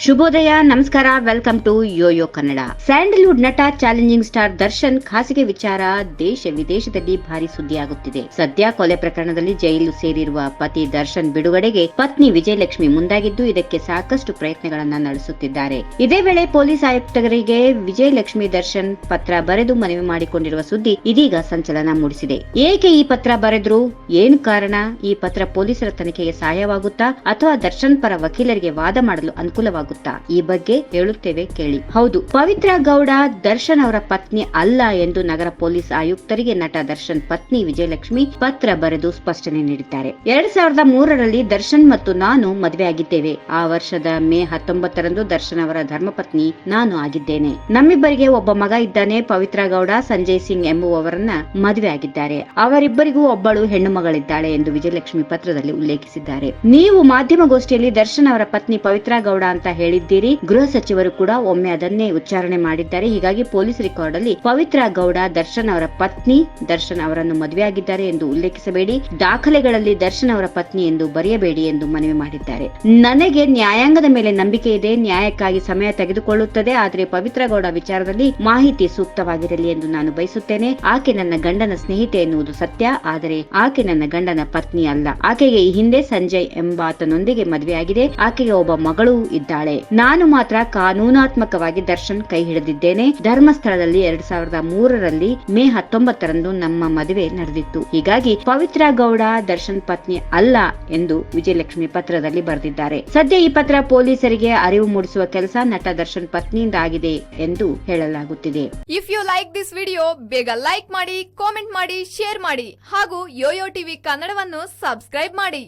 ಶುಭೋದಯ, ನಮಸ್ಕಾರ, welcome to YoYo Kannada. Sandalwood ನಟ, ಚಾಲೆಂಜಿಂಗ್ ಸ್ಟಾರ್ ದರ್ಶನ್ ಖಾಸಗಿ ವಿಚಾರ ದೇಶ ವಿದೇಶದಲ್ಲಿ ಭಾರಿ ಸುದ್ದಿಯಾಗುತ್ತಿದೆ. ಸದ್ಯ ಕೊಲೆ ಪ್ರಕರಣದಲ್ಲಿ ಜೈಲು ಸೇರಿರುವ ಪತಿ ದರ್ಶನ್ ಬಿಡುಗಡೆಗೆ ಪತ್ನಿ ವಿಜಯಲಕ್ಷ್ಮಿ ಮುಂದಾಗಿದ್ದು, ಇದಕ್ಕೆ ಸಾಕಷ್ಟು ಪ್ರಯತ್ನಗಳನ್ನ ನಡೆಸುತ್ತಿದ್ದಾರೆ. ಇದೇ ವೇಳೆ ಪೊಲೀಸ್ ಆಯುಕ್ತರಿಗೆ ವಿಜಯಲಕ್ಷ್ಮಿ ದರ್ಶನ್ ಪತ್ರ ಬರೆದು ಮನವಿ ಮಾಡಿಕೊಂಡಿರುವ ಸುದ್ದಿ ಇದೀಗ ಸಂಚಲನ ಮೂಡಿಸಿದೆ. ಏಕೆ ಈ ಪತ್ರ ಬರೆದ್ರು? ಏನು ಕಾರಣ? ಈ ಪತ್ರ ಪೊಲೀಸರ ತನಿಖೆಗೆ ಸಹಾಯವಾಗುತ್ತಾ ಅಥವಾ ದರ್ಶನ್ ಪರ ವಕೀಲರಿಗೆ ವಾದ ಮಾಡಲು ಅನುಕೂಲವಾಗುತ್ತಾ? ಈ ಬಗ್ಗೆ ಹೇಳುತ್ತೇವೆ ಕೇಳಿ. ಹೌದು, ಪವಿತ್ರ ಗೌಡ ದರ್ಶನ್ ಅವರ ಪತ್ನಿ ಅಲ್ಲ ಎಂದು ನಗರ ಪೊಲೀಸ್ ಆಯುಕ್ತರಿಗೆ ನಟ ದರ್ಶನ್ ಪತ್ನಿ ವಿಜಯಲಕ್ಷ್ಮಿ ಪತ್ರ ಬರೆದು ಸ್ಪಷ್ಟನೆ ನೀಡಿದ್ದಾರೆ. ಎರಡ್ ಸಾವಿರದ ಮೂರರಲ್ಲಿ ದರ್ಶನ್ ಮತ್ತು ನಾನು ಮದುವೆಯಾಗಿದ್ದೇವೆ ಆ ವರ್ಷದ ಮೇ ಹತ್ತೊಂಬತ್ತರಂದು ದರ್ಶನ್ ಅವರ ಧರ್ಮಪತ್ನಿ ನಾನು ಆಗಿದ್ದೇನೆ. ನಮ್ಮಿಬ್ಬರಿಗೆ ಒಬ್ಬ ಮಗ ಇದ್ದಾನೆ. ಪವಿತ್ರ ಗೌಡ, ಸಂಜಯ್ ಸಿಂಗ್ ಎಂಬುವವರನ್ನ ಮದುವೆ ಆಗಿದ್ದಾರೆ. ಅವರಿಬ್ಬರಿಗೂ ಒಬ್ಬಳು ಹೆಣ್ಣು ಮಗಳಿದ್ದಾಳೆ ಎಂದು ವಿಜಯಲಕ್ಷ್ಮಿ ಪತ್ರದಲ್ಲಿ ಉಲ್ಲೇಖಿಸಿದ್ದಾರೆ. ನೀವು ಮಾಧ್ಯಮಗೋಷ್ಠಿಯಲ್ಲಿ ದರ್ಶನ್ ಅವರ ಪತ್ನಿ ಪವಿತ್ರ ಗೌಡ ಅಂತ ಹೇಳಿದ್ದೀರಿ. ಗೃಹ ಸಚಿವರು ಕೂಡ ಒಮ್ಮೆ ಅದನ್ನೇ ಉಚ್ಚಾರಣೆ ಮಾಡಿದ್ದಾರೆ. ಹೀಗಾಗಿ ಪೊಲೀಸ್ ರೆಕಾರ್ಡ್ ಅಲ್ಲಿ ಪವಿತ್ರ ಗೌಡ, ದರ್ಶನ್ ಅವರ ಪತ್ನಿ, ದರ್ಶನ್ ಅವರನ್ನು ಮದುವೆಯಾಗಿದ್ದಾರೆ ಎಂದು ಉಲ್ಲೇಖಿಸಬೇಡಿ. ದಾಖಲೆಗಳಲ್ಲಿ ದರ್ಶನ್ ಅವರ ಪತ್ನಿ ಎಂದು ಬರೆಯಬೇಡಿ ಎಂದು ಮನವಿ ಮಾಡಿದ್ದಾರೆ. ನನಗೆ ನ್ಯಾಯಾಂಗದ ಮೇಲೆ ನಂಬಿಕೆ ಇದೆ. ನ್ಯಾಯಕ್ಕಾಗಿ ಸಮಯ ತೆಗೆದುಕೊಳ್ಳುತ್ತದೆ. ಆದರೆ ಪವಿತ್ರ ಗೌಡ ವಿಚಾರದಲ್ಲಿ ಮಾಹಿತಿ ಸೂಕ್ತವಾಗಿರಲಿ ಎಂದು ನಾನು ಬಯಸುತ್ತೇನೆ. ಆಕೆ ನನ್ನ ಗಂಡನ ಸ್ನೇಹಿತೆ ಎನ್ನುವುದು ಸತ್ಯ. ಆದರೆ ಆಕೆ ನನ್ನ ಗಂಡನ ಪತ್ನಿ ಅಲ್ಲ. ಆಕೆಗೆ ಈ ಹಿಂದೆ ಸಂಜಯ್ ಎಂಬಾತನೊಂದಿಗೆ ಮದುವೆಯಾಗಿದೆ. ಆಕೆಗೆ ಒಬ್ಬ ಮಗಳೂ ಇದ್ದಾಳೆ. ನಾನು ಮಾತ್ರ ಕಾನೂನಾತ್ಮಕವಾಗಿ ದರ್ಶನ್ ಕೈ ಹಿಡಿದಿದ್ದೇನೆ. ಧರ್ಮಸ್ಥಳದಲ್ಲಿ ಎರಡ್ ಸಾವಿರದ ಮೂರರಲ್ಲಿ ಮೇ ಹತ್ತೊಂಬತ್ತರಂದು ನಮ್ಮ ಮದುವೆ ನಡೆದಿತ್ತು. ಹೀಗಾಗಿ ಪವಿತ್ರ ಗೌಡ ದರ್ಶನ್ ಪತ್ನಿ ಅಲ್ಲ ಎಂದು ವಿಜಯಲಕ್ಷ್ಮಿ ಪತ್ರದಲ್ಲಿ ಬರೆದಿದ್ದಾರೆ. ಸದ್ಯ ಈ ಪತ್ರ ಪೊಲೀಸರಿಗೆ ಅರಿವು ಮೂಡಿಸುವ ಕೆಲಸ ನಟ ದರ್ಶನ್ ಪತ್ನಿಯಿಂದ ಆಗಿದೆ ಎಂದು ಹೇಳಲಾಗುತ್ತಿದೆ. If you like this video ಬೇಗ ಲೈಕ್ ಮಾಡಿ ಕಾಮೆಂಟ್ ಮಾಡಿ ಶೇರ್ ಮಾಡಿ ಹಾಗೂ ಯೋಯೋ ಟಿವಿ ಕನ್ನಡವನ್ನು ಸಬ್ಸ್ಕ್ರೈಬ್ ಮಾಡಿ.